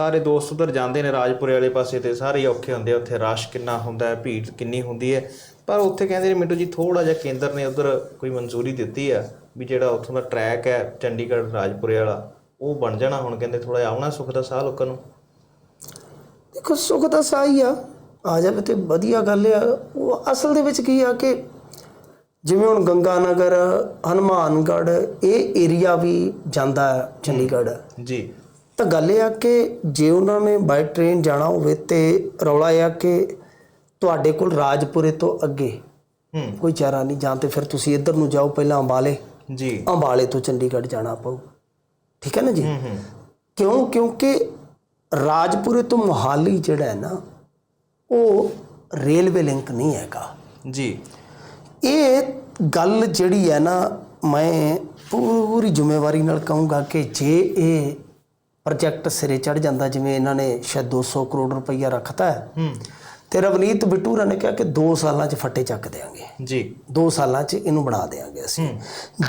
ਸਾਰੇ ਦੋਸਤ ਉਧਰ ਜਾਂਦੇ ਨੇ ਰਾਜਪੁਰੇ ਵਾਲੇ ਪਾਸੇ ਤੇ ਸਾਰੇ ਹੀ ਔਖੇ ਹੁੰਦੇ ਆ। ਉੱਥੇ ਰਸ਼ ਕਿੰਨਾ ਹੁੰਦਾ ਹੈ ਭੀੜ ਕਿੰਨੀ ਹੁੰਦੀ ਹੈ। ਪਰ ਉੱਥੇ ਕਹਿੰਦੇ ਨੇ ਮਿੰਟੂ ਜੀ ਥੋੜਾ ਜਿਹਾ ਕੇਂਦਰ ਨੇ ਉਧਰ ਕੋਈ ਮਨਜ਼ੂਰੀ ਦਿੱਤੀ ਆ ਵੀ ਜਿਹੜਾ ਉੱਥੋਂ ਦਾ ਟਰੈਕ ਹੈ ਚੰਡੀਗੜ੍ਹ ਰਾਜਪੁਰੇ ਵਾਲਾ ਉਹ ਬਣ ਜਾਣਾ ਹੁਣ ਕਹਿੰਦੇ ਥੋੜਾ ਆਉਣਾ ਸੁੱਖ ਦਾ ਸਾਹ ਲੋਕਾਂ ਨੂੰ? ਦੇਖੋ ਸੁੱਖ ਦਾ ਸਾਈ ਆ ਆ ਜਾਵੇ ਤੇ ਵਧੀਆ ਗੱਲ ਆ। ਉਹ ਅਸਲ ਦੇ ਵਿੱਚ ਕੀ ਆ ਕਿ ਜਿਵੇਂ ਹੁਣ ਗੰਗਾ ਨਗਰ ਹਨੂਮਾਨਗੜ੍ਹ ਇਹ ਏਰੀਆ ਵੀ ਜਾਂਦਾ ਹੈ ਚੰਡੀਗੜ੍ਹ। ਜੀ। ਤਾਂ ਗੱਲ ਇਹ ਆ ਕਿ ਜੇ ਉਹਨਾਂ ਨੇ ਬਾਈ ਟ੍ਰੇਨ ਜਾਣਾ ਹੋਵੇ ਤੇ ਰੌਲਾ ਇਹ ਆ ਕਿ ਤੁਹਾਡੇ ਕੋਲ ਰਾਜਪੁਰੇ ਤੋਂ ਅੱਗੇ ਹੂੰ। ਕੋਈ ਚਾਰਾ ਨਹੀਂ ਜਾਂ ਤੇ ਫਿਰ ਤੁਸੀਂ ਇੱਧਰ ਨੂੰ ਜਾਓ ਪਹਿਲਾਂ ਅੰਬਾਲੇ। ਜੀ। ਅੰਬਾਲੇ ਤੋਂ ਚੰਡੀਗੜ੍ਹ ਜਾਣਾ ਪਊ। ਠੀਕ ਹੈ ਨਾ ਜੀ? ਕਿਉਂ? ਕਿਉਂਕਿ ਰਾਜਪੁਰੇ ਤੋਂ ਮੁਹਾਲੀ ਜਿਹੜਾ ਹੈ ਨਾ ਉਹ ਰੇਲਵੇ ਲਿੰਕ ਨਹੀਂ ਹੈਗਾ। ਜੀ। ਇਹ ਗੱਲ ਜਿਹੜੀ ਹੈ ਨਾ ਮੈਂ ਪੂਰੀ ਜ਼ਿੰਮੇਵਾਰੀ ਨਾਲ ਕਹੂੰਗਾ ਕਿ ਜੇ ਇਹ ਪ੍ਰੋਜੈਕਟ ਸਿਰੇ ਚੜ ਜਾਂਦਾ ਜਿਵੇਂ ਇਹਨਾਂ ਨੇ ਸ਼ਾਇਦ 200 ਕਰੋੜ ਰੁਪਈਆ ਰੱਖਤਾ ਹੈ। ਹੂੰ। ਤੇ ਰਵਨੀਤ ਬਿਟੂਰਾ ਨੇ ਕਿਹਾ ਕਿ 2 ਸਾਲਾਂ 'ਚ ਫੱਟੇ ਚੱਕ ਦੇਾਂਗੇ ਜੀ। 2 ਸਾਲਾਂ 'ਚ ਇਹਨੂੰ ਬਣਾ ਦੇਾਂਗੇ ਅਸੀਂ।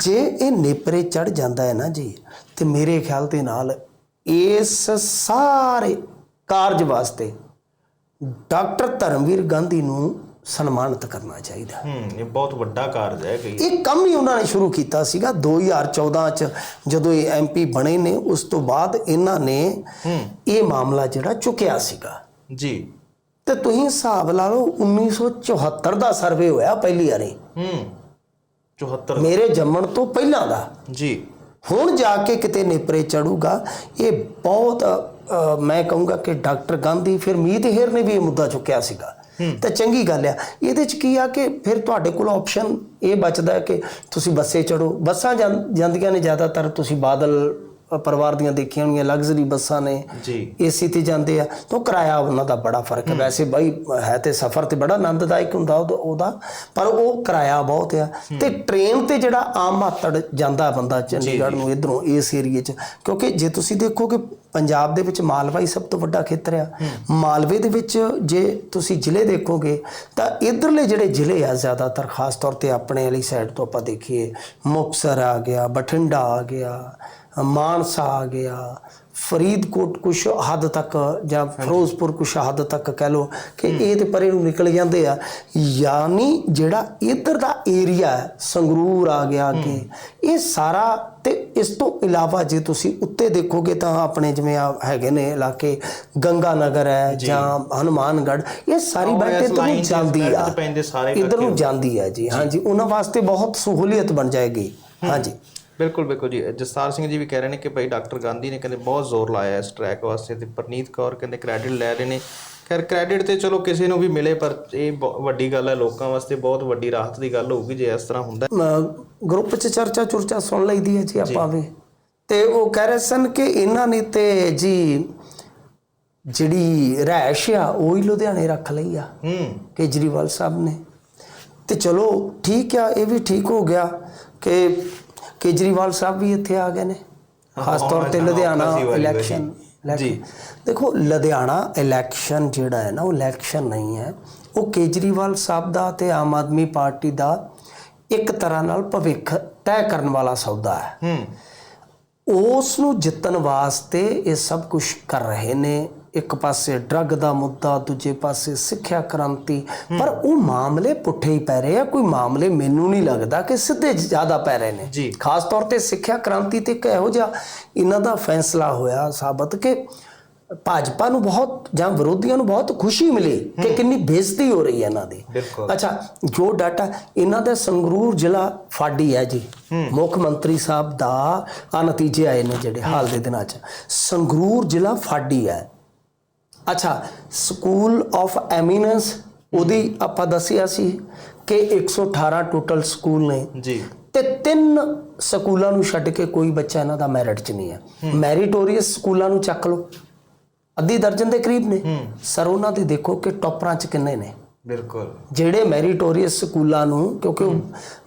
ਜੇ ਇਹ ਨੇਪਰੇ ਚੜ ਜਾਂਦਾ ਹੈ ਨਾ ਜੀ ਤੇ ਮੇਰੇ ਖਿਆਲ ਦੇ ਨਾਲ ਇਸ ਸਾਰੇ ਕਾਰਜ ਵਾਸਤੇ ਡਾਕਟਰ ਧਰਮਵੀਰ ਗਾਂਧੀ ਨੂੰ ਸਨਮਾਨਿਤ ਕਰਨਾ ਚਾਹੀਦਾ। ਹੂੰ ਇਹ ਬਹੁਤ ਵੱਡਾ ਕਾਰਜ ਹੈ ਕਿ ਇਹ ਕੰਮ ਹੀ ਉਹਨਾਂ ਨੇ ਸ਼ੁਰੂ ਕੀਤਾ ਸੀਗਾ 2014 ਚ ਜਦੋਂ ਇਹ ਐਮਪੀ ਬਣੇ ਨੇ ਉਸ ਤੋਂ ਬਾਅਦ ਇਹਨਾਂ ਨੇ ਇਹ ਮਾਮਲਾ ਜਿਹੜਾ ਚੁੱਕਿਆ ਸੀਗਾ। ਜੀ। ਤੇ ਤੁਸੀਂ ਹਿਸਾਬ ਲਾ ਲਓ 1974 ਦਾ ਸਰਵੇ ਹੋਇਆ ਪਹਿਲੀ ਵਾਰੀ। ਹੂੰ 74 ਮੇਰੇ ਜੰਮਣ ਤੋਂ ਪਹਿਲਾਂ ਦਾ। ਜੀ। ਹੁਣ ਜਾ ਕੇ ਕਿਤੇ ਨੇਪਰੇ ਚੜੂਗਾ ਇਹ ਬਹੁਤ ਮੈਂ ਕਹੂੰਗਾ ਕਿ ਡਾਕਟਰ ਗਾਂਧੀ ਫਿਰ ਮੀਤ ਹੇਰ ਨੇ ਵੀ ਇਹ ਮੁੱਦਾ ਚੁੱਕਿਆ ਸੀਗਾ। ਤਾਂ ਚੰਗੀ ਗੱਲ ਆ। ਇਹਦੇ ਚ ਕੀ ਆ ਕਿ ਫਿਰ ਤੁਹਾਡੇ ਕੋਲ ਆਪਸ਼ਨ ਇਹ ਬਚਦਾ ਕਿ ਤੁਸੀਂ ਬੱਸੇ ਚੜੋ ਬੱਸਾਂ ਜਾਂ- ਜਾਂਦੀਆਂ ਨੇ ਜ਼ਿਆਦਾਤਰ ਤੁਸੀਂ ਬਾਦਲ ਪਰਿਵਾਰ ਦੀਆਂ ਦੇਖੀਆਂ ਹੋਣਗੀਆਂ ਲਗਜ਼ਰੀ ਬੱਸਾਂ ਨੇ ਜੀ। ਏਸੀ ਤੇ ਜਾਂਦੇ ਆ ਤਾਂ ਉਹ ਕਿਰਾਇਆ ਉਹਨਾਂ ਦਾ ਬੜਾ ਫ਼ਰਕ ਹੈ। ਵੈਸੇ ਬਾਈ ਹੈ ਤੇ ਸਫ਼ਰ ਤੇ ਬੜਾ ਆਨੰਦਦਾਇਕ ਹੁੰਦਾ ਉਹਦਾ- ਪਰ ਉਹ ਕਿਰਾਇਆ ਬਹੁਤ ਆ। ਤੇ ਟ੍ਰੇਨ ਤੇ ਜਿਹੜਾ ਆਮ ਮਾਤੜ ਜਾਂਦਾ ਬੰਦਾ ਚੰਡੀਗੜ੍ਹ ਨੂੰ ਇਧਰੋਂ ਇਸ ਏਰੀਏ 'ਚ ਕਿਉਂਕਿ ਜੇ ਤੁਸੀਂ ਦੇਖੋਗੇ ਪੰਜਾਬ ਦੇ ਵਿੱਚ ਮਾਲਵਾ ਹੀ ਸਭ ਤੋਂ ਵੱਡਾ ਖੇਤਰ ਆ। ਮਾਲਵੇ ਦੇ ਵਿੱਚ ਜੇ ਤੁਸੀਂ ਜ਼ਿਲ੍ਹੇ ਦੇਖੋਗੇ ਤਾਂ ਇਧਰਲੇ ਜਿਹੜੇ ਜ਼ਿਲ੍ਹੇ ਆ ਜ਼ਿਆਦਾਤਰ ਖਾਸ ਤੌਰ ਤੇ ਆਪਣੇ ਵਾਲੀ ਸਾਈਡ ਤੋਂ ਆਪਾਂ ਦੇਖੀਏ ਮੁਕਤਸਰ ਆ ਗਿਆ ਬਠਿੰਡਾ ਆ ਗਿਆ ਮਾਨਸਾ ਆ ਗਿਆ ਫਰੀਦਕੋਟ ਕੁਛ ਹੱਦ ਤੱਕ ਜਾਂ ਫਿਰੋਜ਼ਪੁਰ ਕੁਛ ਹੱਦ ਤੱਕ ਕਹਿ ਲੋ ਕਿ ਇਹ ਤੇ ਪਰੇ ਨੂੰ ਨਿਕਲ ਜਾਂਦੇ ਆ। ਯਾਨੀ ਜਿਹੜਾ ਇਧਰ ਦਾ ਏਰੀਆ ਸੰਗਰੂਰ ਆ ਗਿਆ ਅੱਗੇ। ਇਹ ਸਾਰਾ ਤੇ ਇਸ ਤੋਂ ਇਲਾਵਾ ਜੇ ਤੁਸੀਂ ਉੱਤੇ ਦੇਖੋਗੇ ਤਾਂ ਆਪਣੇ ਜਿਵੇਂ ਆ ਹੈਗੇ ਨੇ ਇਲਾਕੇ ਗੰਗਾ ਨਗਰ ਹੈ ਜਾਂ। ਹਨੂਮਾਨਗੜ੍ਹ ਇਹ ਸਾਰੀ ਇਸ ਤੋਂ ਜਾਂਦੀ ਆ। ਇਧਰ ਨੂੰ ਜਾਂਦੀ ਹੈ ਜੀ। ਹਾਂਜੀ ਉਹਨਾਂ ਵਾਸਤੇ ਬਹੁਤ ਸਹੂਲੀਅਤ ਬਣ ਜਾਏਗੀ। ਹਾਂਜੀ। ਬਿਲਕੁਲ ਬਿਲਕੁਲ ਜੀ। ਜਸਤਾਰ ਸਿੰਘ ਜੀ ਵੀ ਕਹਿ ਰਹੇ ਨੇ ਕਿ ਭਾਈ ਡਾਕਟਰ ਗਾਂਧੀ ਨੇ ਕਹਿੰਦੇ ਬਹੁਤ ਜ਼ੋਰ ਲਾਇਆ ਇਸ ਟਰੈਕ ਵਾਸਤੇ ਤੇ ਪ੍ਰਨੀਤ ਕੌਰ ਕਹਿੰਦੇ ਕ੍ਰੈਡਿਟ ਲੈ ਰਹੇ ਨੇ। ਖੈਰ ਕ੍ਰੈਡਿਟ ਤੇ ਚਲੋ ਕਿਸੇ ਨੂੰ ਵੀ ਮਿਲੇ ਪਰ ਇਹ ਵੱਡੀ ਗੱਲ ਹੈ ਲੋਕਾਂ ਵਾਸਤੇ ਬਹੁਤ ਵੱਡੀ ਰਾਹਤ ਦੀ ਗੱਲ ਹੋਊਗੀ ਜੇ ਇਸ ਤਰ੍ਹਾਂ ਹੁੰਦਾ। ਗਰੁੱਪ 'ਚ ਚਰਚਾ ਚੁਰਚਾ ਸੁਣ ਲਈਦੀ ਹੈ ਜੀ ਆਪਾਂ ਵੀ। ਤੇ ਉਹ ਕਹਿ ਰਹੇ ਸਨ ਕਿ ਇਹਨਾਂ ਨੇ ਤੇ ਜੀ ਜਿਹੜੀ ਰਹਿਸ਼ ਆ ਉਹ ਹੀ ਲੁਧਿਆਣੇ ਰੱਖ ਲਈ ਆ। ਹੂੰ। ਕੇਜਰੀਵਾਲ ਸਾਹਿਬ ਨੇ। ਤੇ ਚਲੋ ਠੀਕ ਆ ਇਹ ਵੀ ਠੀਕ ਹੋ ਗਿਆ ਕਿ ਕੇਜਰੀਵਾਲ ਸਾਹਿਬ ਵੀ ਇੱਥੇ ਆ ਗਏ ਨੇ। ਖਾਸ ਤੌਰ ਤੇ ਲੁਧਿਆਣਾ। ਇਲੈਕਸ਼ਨ ਜੀ। ਦੇਖੋ ਲੁਧਿਆਣਾ ਇਲੈਕਸ਼ਨ ਜਿਹੜਾ ਹੈ ਨਾ ਉਹ ਇਲੈਕਸ਼ਨ ਨਹੀਂ ਹੈ। ਉਹ ਕੇਜਰੀਵਾਲ ਸਾਹਿਬ ਦਾ ਤੇ ਆਮ ਆਦਮੀ ਪਾਰਟੀ ਦਾ ਇੱਕ ਤਰ੍ਹਾਂ ਨਾਲ ਭਵਿੱਖ ਤੈਅ ਕਰਨ ਵਾਲਾ ਸੌਦਾ ਹੈ। ਹੂੰ। ਉਸ ਨੂੰ ਜਿੱਤਣ ਵਾਸਤੇ ਇਹ ਸਭ ਕੁਝ ਕਰ ਰਹੇ ਨੇ। ਇੱਕ ਪਾਸੇ ਡਰੱਗ ਦਾ ਮੁੱਦਾ ਦੂਜੇ ਪਾਸੇ ਸਿੱਖਿਆ ਕ੍ਰਾਂਤੀ। ਪਰ ਉਹ ਮਾਮਲੇ ਪੁੱਠੇ ਹੀ ਪੈ ਰਹੇ ਆ ਕੋਈ ਮਾਮਲੇ ਮੈਨੂੰ ਨਹੀਂ ਲੱਗਦਾ ਕਿ ਸਿੱਧੇ ਜ਼ਿਆਦਾ ਪੈ ਰਹੇ ਨੇ। ਖਾਸ ਤੌਰ ਤੇ ਸਿੱਖਿਆ ਕ੍ਰਾਂਤੀ ਤੇ ਇੱਕ ਇਹੋ ਜਿਹਾ ਇਹਨਾਂ ਦਾ ਫੈਸਲਾ ਹੋਇਆ ਸਾਬਤ ਕਿ ਭਾਜਪਾ ਨੂੰ ਬਹੁਤ ਜਾਂ ਵਿਰੋਧੀਆਂ ਨੂੰ ਬਹੁਤ ਖੁਸ਼ੀ ਮਿਲੀ ਕਿ ਕਿੰਨੀ ਬੇਇੱਜ਼ਤੀ ਹੋ ਰਹੀ ਹੈ ਇਹਨਾਂ ਦੀ। ਅੱਛਾ ਜੋ ਡਾਟਾ ਇਹਨਾਂ ਦਾ ਸੰਗਰੂਰ ਜ਼ਿਲ੍ਹਾ ਫਾਡੀ ਹੈ ਜੀ। ਮੁੱਖ ਮੰਤਰੀ ਸਾਹਿਬ ਦਾ ਆ ਨਤੀਜੇ ਆਏ ਨੇ ਜਿਹੜੇ ਹਾਲ ਦੇ ਦਿਨਾਂ 'ਚ। ਸੰਗਰੂਰ ਜ਼ਿਲ੍ਹਾ ਫਾਡੀ ਹੈ। ਅੱਛਾ ਸਕੂਲ ਆਫ ਐਮੀਨੈਂਸ ਉਹਦੀ ਆਪਾਂ ਦੱਸਿਆ ਸੀ ਕਿ 118 ਟੋਟਲ ਸਕੂਲ ਨੇ। ਜੀ। ਤੇ ਤਿੰਨ ਸਕੂਲਾਂ ਨੂੰ ਛੱਡ ਕੇ ਕੋਈ ਬੱਚਾ ਇਹਨਾਂ ਦਾ ਮੈਰਿਟ 'ਚ ਨਹੀਂ ਹੈ। ਮੈਰੀਟੋਰੀਅਸ ਸਕੂਲਾਂ ਨੂੰ ਚੱਕ ਲਓ। ਅੱਧੀ ਦਰਜਨ ਦੇ ਕਰੀਬ ਨੇ। ਸਰ ਉਹਨਾਂ ਦੇ ਦੇਖੋ ਕਿ ਟੌਪਰਾਂ 'ਚ ਕਿੰਨੇ ਨੇ। ਬਿਲਕੁਲ। ਜਿਹੜੇ ਮੈਰੀਟੋਰੀਅਸ ਸਕੂਲਾਂ ਨੂੰ ਕਿਉਂਕਿ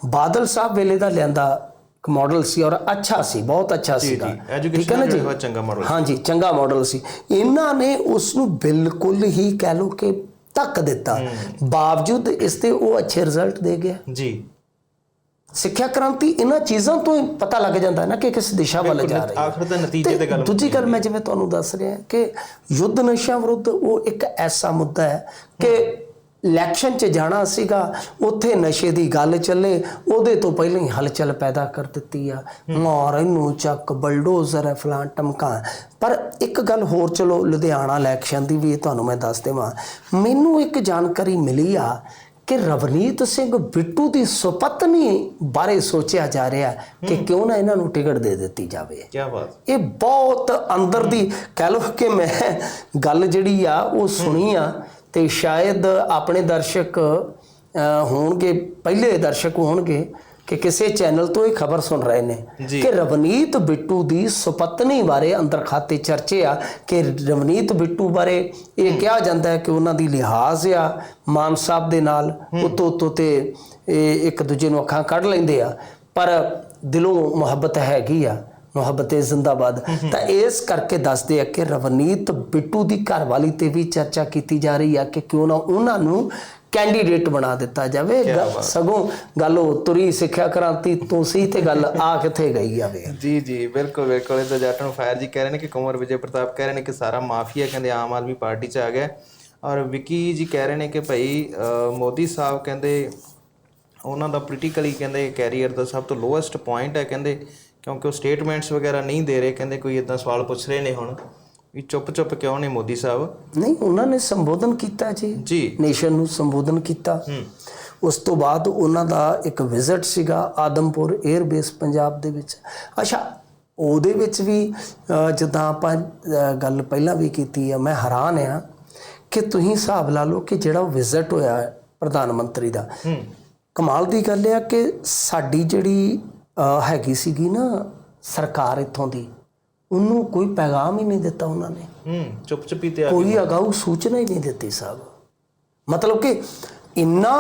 ਬਾਦਲ ਸਾਹਿਬ ਵੇਲੇ ਦਾ ਲਿਆਂਦਾ ਇੱਕ ਮਾਡਲ ਸੀ ਔਰ ਅੱਛਾ ਸੀ ਬਹੁਤ ਅੱਛਾ ਸੀਗਾ। ਠੀਕ ਹੈ ਨਾ ਜੀ? ਚੰਗਾ ਮਾਡਲ ਹਾਂਜੀ ਚੰਗਾ ਮਾਡਲ ਸੀ। ਇਹਨਾਂ ਨੇ ਉਸ ਨੂੰ ਬਿਲਕੁਲ ਹੀ ਕਹਿ ਲਓ ਕਿ ਧੱਕ ਦਿੱਤਾ। ਬਾਵਜੂਦ ਇਸ ਤੇ ਉਹ ਅੱਛੇ ਰਿਜ਼ਲਟ ਦੇ ਗਿਆ। ਜੀ। ਸਿੱਖਿਆ ਕ੍ਰਾਂਤੀ ਇਹਨਾਂ ਚੀਜ਼ਾਂ ਤੋਂ ਹੀ ਪਤਾ ਲੱਗ ਜਾਂਦਾ ਹੈ ਨਾ ਕਿ ਕਿਸ ਦਿਸ਼ਾ ਵੱਲ ਜਾ ਰਹੀ ਹੈ। ਆਖਰ ਦਾ ਨਤੀਜੇ ਤੇ ਗੱਲ ਦੂਜੀ ਗੱਲ ਮੈਂ ਜਿਵੇਂ ਤੁਹਾਨੂੰ ਦੱਸ ਰਿਹਾ ਕਿ ਯੁੱਧ ਨਸ਼ਿਆਂ ਵਿਰੁੱਧ ਉਹ ਇੱਕ ਐਸਾ ਮੁੱਦਾ ਹੈ ਕਿ ਇਲੈਕਸ਼ਨ 'ਚ ਜਾਣਾ ਸੀਗਾ ਉੱਥੇ ਨਸ਼ੇ ਦੀ ਗੱਲ ਚੱਲੇ ਉਹਦੇ ਤੋਂ ਪਹਿਲਾਂ ਹੀ ਹਲਚਲ ਪੈਦਾ ਕਰ ਦਿੱਤੀ ਆ। ਮਾਰ ਇਹਨੂੰ ਚੱਕ ਬਲਡੋਜ਼ਰ ਹੈ ਫਲਾਂ ਟਮਕਾ। ਪਰ ਇੱਕ ਗੱਲ ਹੋਰ ਚਲੋ ਲੁਧਿਆਣਾ ਇਲੈਕਸ਼ਨ ਦੀ ਵੀ ਤੁਹਾਨੂੰ ਮੈਂ ਦੱਸ ਦੇਵਾਂ। ਮੈਨੂੰ ਇੱਕ ਜਾਣਕਾਰੀ ਮਿਲੀ ਆ ਕਿ ਰਵਨੀਤ ਸਿੰਘ ਬਿੱਟੂ ਦੀ ਸੁਪਤਨੀ ਬਾਰੇ ਸੋਚਿਆ ਜਾ ਰਿਹਾ ਕਿ ਕਿਉਂ ਨਾ ਇਹਨਾਂ ਨੂੰ ਟਿਕਟ ਦੇ ਦਿੱਤੀ ਜਾਵੇ। ਕੀ ਬਾਤ। ਇਹ ਬਹੁਤ ਅੰਦਰ ਦੀ ਕਹਿ ਲਓ ਕਿ ਮੈਂ ਗੱਲ ਜਿਹੜੀ ਆ ਉਹ ਸੁਣੀ ਆ। ਤੇ ਸ਼ਾਇਦ ਆਪਣੇ ਦਰਸ਼ਕ ਹੋਣਗੇ ਪਹਿਲੇ ਦਰਸ਼ਕ ਹੋਣਗੇ ਕਿ ਕਿਸੇ ਚੈਨਲ ਤੋਂ ਇਹ ਖਬਰ ਸੁਣ ਰਹੇ ਨੇ। ਕਿ ਰਵਨੀਤ ਬਿੱਟੂ ਦੀ ਸੁਪਤਨੀ ਬਾਰੇ ਅੰਦਰ ਖਾਤੇ ਚਰਚੇ ਆ ਕਿ ਰਵਨੀਤ ਬਿੱਟੂ ਬਾਰੇ ਇਹ ਕਿਹਾ ਜਾਂਦਾ ਹੈ ਕਿ ਉਹਨਾਂ ਦੀ ਲਿਹਾਜ਼ ਆ ਮਾਨ ਸਾਹਿਬ ਦੇ ਨਾਲ ਉਤੋਂ ਉਤੋਂ ਤੇ ਇਹ ਇੱਕ ਦੂਜੇ ਨੂੰ ਅੱਖਾਂ ਕੱਢ ਲੈਂਦੇ ਆ। ਪਰ ਦਿਲੋਂ ਮੁਹੱਬਤ ਹੈਗੀ ਆ। ਮੁਹੱਬਤੇ ਜ਼ਿੰਦਾਬਾਦ। ਤਾਂ ਇਸ ਕਰਕੇ ਦੱਸਦੇ ਆ ਕਿ ਰਵਨੀਤ ਬਿੱਟੂ ਦੀ ਘਰਵਾਲੀ ਤੇ ਵੀ ਚਰਚਾ ਕੀਤੀ ਜਾ ਰਹੀ ਆ ਕਿ ਕਿਉਂ ਨਾ ਉਹਨਾਂ ਨੂੰ ਕੈਂਡੀਡੇਟ ਬਣਾ ਦਿੱਤਾ ਜਾਵੇ। ਸਗੋਂ ਗੱਲ ਉਹ ਤੁਰੀ ਸਿੱਖਿਆ ਕ੍ਰਾਂਤੀ ਤੋਂ ਸੀ ਤੇ ਗੱਲ ਆ ਕਿੱਥੇ ਗਈ ਆਵੇ ਜੀ ਜੀ ਬਿਲਕੁਲ ਬਿਲਕੁਲ। ਇਹ ਤਾਂ ਜੱਟ ਨੂੰ ਫਾਇਰ ਜੀ ਕਹਿ ਰਹੇ ਨੇ ਕਿ ਕੁੰਵਰ ਵਿਜੇ ਪ੍ਰਤਾਪ ਕਹਿ ਰਹੇ ਨੇ ਕਿ ਸਾਰਾ ਮਾਫੀਆ ਕਹਿੰਦੇ ਆਮ ਆਦਮੀ ਪਾਰਟੀ 'ਚ ਆ ਗਿਆ। ਔਰ ਵਿੱਕੀ ਜੀ ਕਹਿ ਰਹੇ ਨੇ ਕਿ ਭਾਈ ਮੋਦੀ ਸਾਹਿਬ ਕਹਿੰਦੇ ਉਹਨਾਂ ਦਾ ਪੋਲੀਟੀਕਲੀ ਕਹਿੰਦੇ ਕੈਰੀਅਰ ਦਾ ਸਭ ਤੋਂ ਲੋਐਸਟ ਪੁਆਇੰਟ ਹੈ ਕਹਿੰਦੇ ਕਿਉਂਕਿ ਉਹ ਸਟੇਟਮੈਂਟਸ ਵਗੈਰਾ ਨਹੀਂ ਦੇ ਰਹੇ ਕਹਿੰਦੇ ਕੋਈ ਇਦਾਂ ਸਵਾਲ ਪੁੱਛ ਰਹੇ ਨੇ ਹੁਣ ਵੀ ਚੁੱਪ ਚੁੱਪ ਕਿਉਂ ਨੇ ਮੋਦੀ ਸਾਹਿਬ? ਨਹੀਂ ਉਹਨਾਂ ਨੇ ਸੰਬੋਧਨ ਕੀਤਾ ਜੀ। ਜੀ। ਨੇਸ਼ਨ ਨੂੰ ਸੰਬੋਧਨ ਕੀਤਾ। ਉਸ ਤੋਂ ਬਾਅਦ ਉਹਨਾਂ ਦਾ ਇੱਕ ਵਿਜ਼ਿਟ ਸੀਗਾ ਆਦਮਪੁਰ 에ਅਰ ਬੇਸ ਪੰਜਾਬ ਦੇ ਵਿੱਚ। ਅੱਛਾ ਉਹਦੇ ਵਿੱਚ ਵੀ ਜਿੱਦਾਂ ਆਪਾਂ ਗੱਲ ਪਹਿਲਾਂ ਵੀ ਕੀਤੀ ਆ ਮੈਂ ਹੈਰਾਨ ਆ ਕਿ ਤੁਸੀਂ ਹਿਸਾਬ ਲਾ ਲਓ ਕਿ ਜਿਹੜਾ ਵਿਜ਼ਿਟ ਹੋਇਆ ਪ੍ਰਧਾਨ ਮੰਤਰੀ ਦਾ ਹੂੰ। ਕਮਾਲ ਦੀ ਗੱਲ ਆ ਕਿ ਸਾਡੀ ਜਿਹੜੀ ਹੈਗੀ ਸੀਗੀ ਨਾ ਸਰਕਾਰ ਇੱਥੋਂ ਦੀ। ਉਹਨੂੰ ਕੋਈ ਪੈਗਾਮ ਹੀ ਨਹੀਂ ਦਿੱਤਾ ਉਹਨਾਂ ਨੇ। ਹੂੰ ਚੁੱਪ ਚੁੱਪੀ ਤੇ ਆ ਕੋਈ ਅਗਾਊ ਸੂਚਨਾ ਹੀ ਨਹੀਂ ਦਿੱਤੀ ਸਾਹਿਬ। ਮਤਲਬ ਕਿ ਇੰਨਾ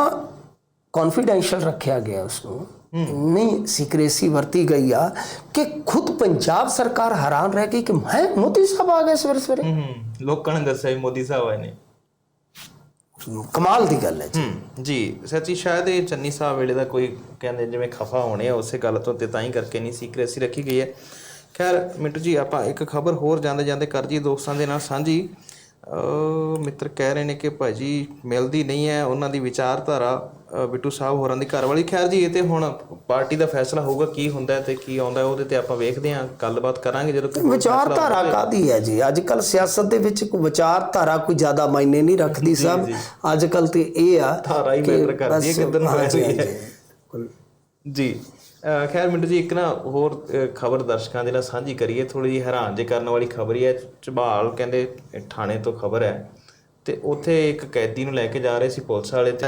ਕੌਨਫੀਡੈਂਸ਼ੀਅਲ ਰੱਖਿਆ ਗਿਆ ਉਸ ਨੂੰ ਇੰਨੀ ਸੀਕ੍ਰੇਸੀ ਵਰਤੀ ਗਈ ਆ ਕਿ ਖੁਦ ਪੰਜਾਬ ਸਰਕਾਰ ਹੈਰਾਨ ਰਹਿ ਗਈ ਕਿ ਹੈ ਮੋਦੀ ਸਾਹਿਬ ਆ ਗਏ ਸਵੇਰੇ ਸਵੇਰੇ। ਹੂੰ ਲੋਕਾਂ ਨੇ ਦੱਸਿਆ ਮੋਦੀ ਸਾਹਿਬ ਆਏ ਨੇ। ਕਮਾਲ ਦੀ ਗੱਲ ਹੈ ਜੀ। ਜੀ, ਸੱਚੀ ਸ਼ਾਇਦ ਇਹ ਚੰਨੀ ਸਾਹਿਬ ਵੇਲੇ ਦਾ ਕੋਈ ਕਹਿੰਦੇ ਜਿਵੇਂ ਖਫਾ ਹੋਣੇ ਆ, ਉਸੇ ਗੱਲ ਤੋਂ ਤੇ ਤਾਂ ਹੀ ਕਰਕੇ ਨਹੀਂ ਸੀਕ੍ਰੇਸੀ ਰੱਖੀ ਗਈ ਹੈ। ਖੈਰ, ਮਿੰਟੂ ਜੀ, ਆਪਾਂ ਇੱਕ ਖਬਰ ਹੋਰ ਜਾਂਦੇ ਜਾਂਦੇ ਕਰ ਜੀ ਦੋਸਤਾਂ ਦੇ ਨਾਲ ਸਾਂਝੀ। ਮਿੱਤਰ ਕਹਿ ਰਹੇ ਨੇ ਕਿ ਭਾਜੀ ਮਿਲਦੀ ਨਹੀਂ ਹੈ ਉਹਨਾਂ ਦੀ ਵਿਚਾਰਧਾਰਾ ਬਿੱਟੂ ਸਾਹਿਬ ਹੋਰਾਂ ਦੀ ਘਰ ਵਾਲੀ। ਖੈਰ ਜੀ ਇਹ ਤੇ ਹੁਣ ਪਾਰਟੀ ਦਾ ਫੈਸਲਾ ਹੋਊਗਾ ਕੀ ਹੁੰਦਾ ਤੇ ਕੀ ਆਉਂਦਾ ਉਹਦੇ ਤੇ ਆਪਾਂ ਵੇਖਦੇ ਹਾਂ ਗੱਲਬਾਤ ਕਰਾਂਗੇ ਜਦੋਂ ਕੋਈ ਵਿਚਾਰਧਾਰਾ ਕਾਦੀ ਹੈ ਜੀ? ਅੱਜ ਕੱਲ ਸਿਆਸਤ ਦੇ ਵਿੱਚ ਕੋਈ ਵਿਚਾਰਧਾਰਾ ਕੋਈ ਜ਼ਿਆਦਾ ਮਾਇਨੇ ਨਹੀਂ ਰੱਖਦੀ ਸਭ। ਅੱਜ ਕੱਲ ਤੇ ਇਹ ਆ ਧਾਰਾ ਹੀ ਮੈਟਰ ਕਰਦੀ। ਜੀ। ਖੈਰ ਮਿੰਟੂ ਜੀ, ਇੱਕ ਨਾ ਹੋਰ ਖਬਰ ਦਰਸ਼ਕਾਂ ਦੇ ਨਾਲ ਸਾਂਝੀ ਕਰੀਏ ਥੋੜੀ ਜਿਹੀ ਹੈਰਾਨ ਜੇ ਕਰਨ ਵਾਲੀ ਖਬਰ ਹੀ ਹੈ, ਝਬਾਲ ਕਹਿੰਦੇ ਥਾਣੇ ਤੋਂ ਖਬਰ ਹੈ। ਤੇ ਉੱਥੇ ਇੱਕ ਕੈਦੀ ਨੂੰ ਲੈ ਕੇ ਜਾ ਰਹੇ ਸੀ ਪੁਲਿਸ ਵਾਲੇ ਤੇ